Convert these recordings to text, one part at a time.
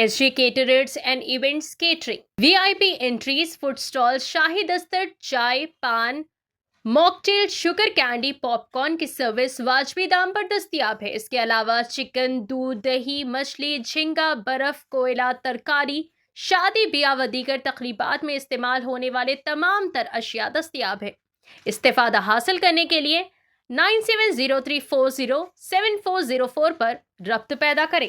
SG Caterers and Events Catering. VIP entries, food stall शाही दस्तर चाय पान मॉकटेल शुगर कैंडी पॉपकॉर्न की service वाजबी दाम पर दस्तियाब है। इसके अलावा चिकन दूध दही मछली झींगा बर्फ़ कोयला तरकारी शादी ब्याह व दीगर तकरीबात में इस्तेमाल होने वाले तमाम तर अशिया दस्तियाब है। इस्तेफादा हासिल करने के लिए nine seven zero three four zero seven four zero four पर रब्त पैदा करें।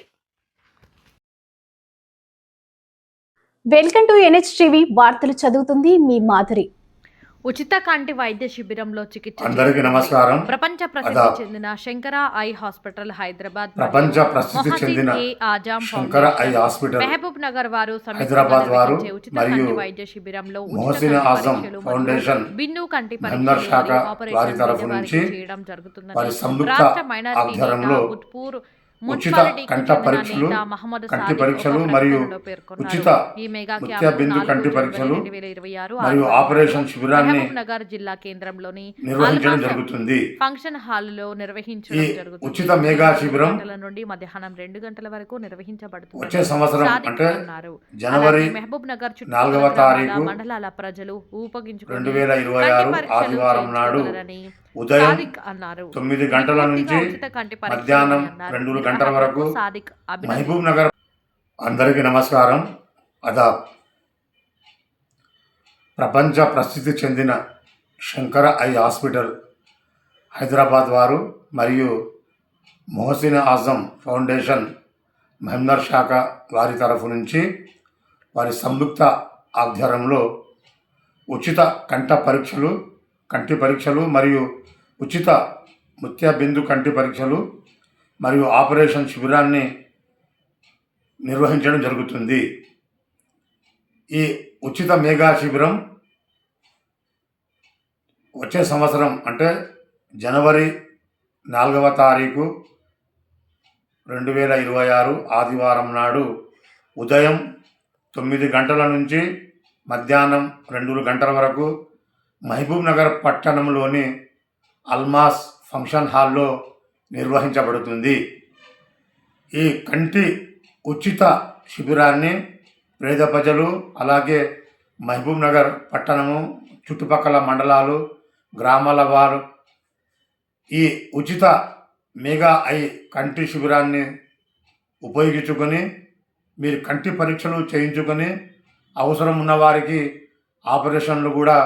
వెల్కమ్ టు ఎన్హెచ్ టీవీ వార్తలు చదువుతుంది మీ మాధురి ఉచిత కంటి వైద్య శిబిరంలో చికిత్స అందరికీ నమస్కారం. ప్రపంచ ప్రసిద్ధి. చెందిన శంకర ఐ హాస్పిటల్ హైదరాబాద్ ప్రపంచ ప్రసిద్ధి చెందిన ఏ ఆజాం శంకర ఐ హాస్పిటల్ మహబూబ్ నగర్ వారు హైదరాబాద్ వారు మరియు కంటి వైద్య శిబిరంలో ఉచిత మొహసిన్ ఆజం ఫౌండేషన్ బిందు కంటి ఆపరేషన్ వారి తరఫు నుంచి చేయడం సంయుక్త రాష్ట్ర మైనారిటీ ఉత్పూర్ ఉచిత కంట పరీక్షలు, కంటి పరీక్షలు మరియు. ఉచిత ఈ మెగా ముత్య క్యాంపు బిందు నాలుగు కంటి పరీక్షలు 2026 మరియు ఆపరేషన్ శిబిరాన్ని మహబూబ్ నగర్ జిల్లా కేంద్రంలోని నిర్వహించడం జరుగుతుంది ఫంక్షన్ హాల్లో నిర్వహించడం జరుగుతుంది ఉచిత మెగా శిబిరం నుండి మధ్యాహ్నం రెండు గంటల వరకు నిర్వహించబడుతుంది వచ్చే సంవత్సరం అంటే. జనవరి మహబూబ్ నగర్ నాలుగవ తారీఖు మండలాల ప్రజలు ఊపగించుకొని రెండు వేల ఇరవై ఆరు ఆదివారం నాడు ఉదయం అన్నారు తొమ్మిది గంటల నుంచి మధ్యాహ్నం. రెండు గంటల వరకు సాదిక్ అభినందించారు. మహబూబ్ నగర్ అందరికీ నమస్కారం అదాబ్ ప్రపంచ ప్రసిద్ధి చెందిన శంకర ఐ హాస్పిటల్ హైదరాబాద్ వారు మరియు మొహసిన్ ఆజం ఫౌండేషన్ మహమ్మద్ శాఖ వారి తరఫు నుంచి వారి సంయుక్త ఆధ్వర్యంలో ఉచిత కంట పరీక్షలు కంటి పరీక్షలు మరియు ఉచిత ముత్య బిందు కంటి పరీక్షలు మరియు ఆపరేషన్ శిబిరాన్ని నిర్వహించడం జరుగుతుంది. ఈ ఉచిత మేఘా శిబిరం వచ్చే సంవత్సరం అంటే జనవరి నాలుగవ తారీఖు రెండు వేల ఇరవై ఆరు ఆదివారం నాడు ఉదయం తొమ్మిది గంటల నుంచి మధ్యాహ్నం రెండు గంటల వరకు మహబూబ్ నగర్ పట్టణంలోని అల్మాస్ ఫంక్షన్ హాల్లో నిర్వహించబడుతుంది. ఈ కంటి ఉచిత శిబిరాన్ని పేద ప్రజలు అలాగే మహబూబ్ నగర్ పట్టణము చుట్టుపక్కల మండలాలు గ్రామాల వారు ఈ ఉచిత మెగా ఐ కంటి శిబిరాన్ని ఉపయోగించుకొని మీరు కంటి పరీక్షలు చేయించుకొని అవసరం ఉన్న వారికి ఆపరేషన్లు కూడా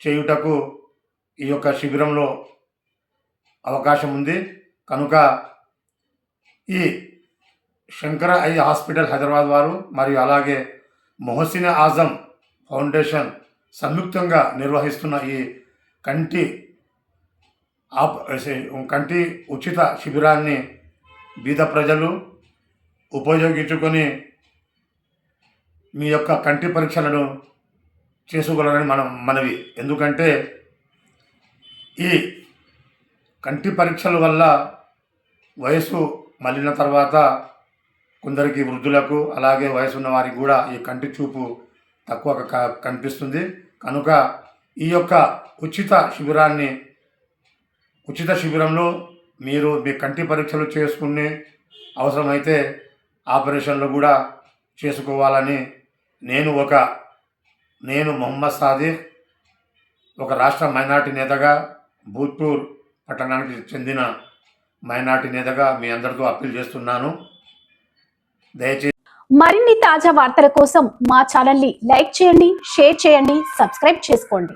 చేయుటకు ఈ యొక్క శిబిరంలో అవకాశం ఉంది. కనుక ఈ శంకర ఐ హాస్పిటల్ హైదరాబాద్ వారు మరియు అలాగే మొహసిన్ ఆజం ఫౌండేషన్ సంయుక్తంగా నిర్వహిస్తున్న ఈ కంటి ఆప్ కంటి ఉచిత శిబిరాన్ని బీద ప్రజలు ఉపయోగించుకొని మీ యొక్క కంటి పరీక్షలను చేసుకోగలరని మనం మనవి. ఎందుకంటే ఈ కంటి పరీక్షల వల్ల వయసు మళ్ళిన తర్వాత కొందరికి వృద్ధులకు అలాగే వయసు ఉన్న వారికి కూడా ఈ కంటి చూపు తక్కువ క- కనిపిస్తుంది. కనుక ఈ యొక్క ఉచిత శిబిరాన్ని ఉచిత శిబిరంలో మీరు మీ కంటి పరీక్షలు చేసుకుని అవసరమైతే ఆపరేషన్లు కూడా చేసుకోవాలని నేను ఒక నేను మొహమ్మద్ సాదిక్ ఒక రాష్ట్ర మైనార్టీ నేతగా భూత్పూర్ పట్టణానికి చెందిన మైనార్టీ నేతగా మీ అందరితో అప్పీల్ చేస్తున్నాను. దయచేసి మరిన్ని తాజా వార్తల కోసం మా ఛానల్ని లైక్ చేయండి షేర్ చేయండి సబ్స్క్రైబ్ చేసుకోండి.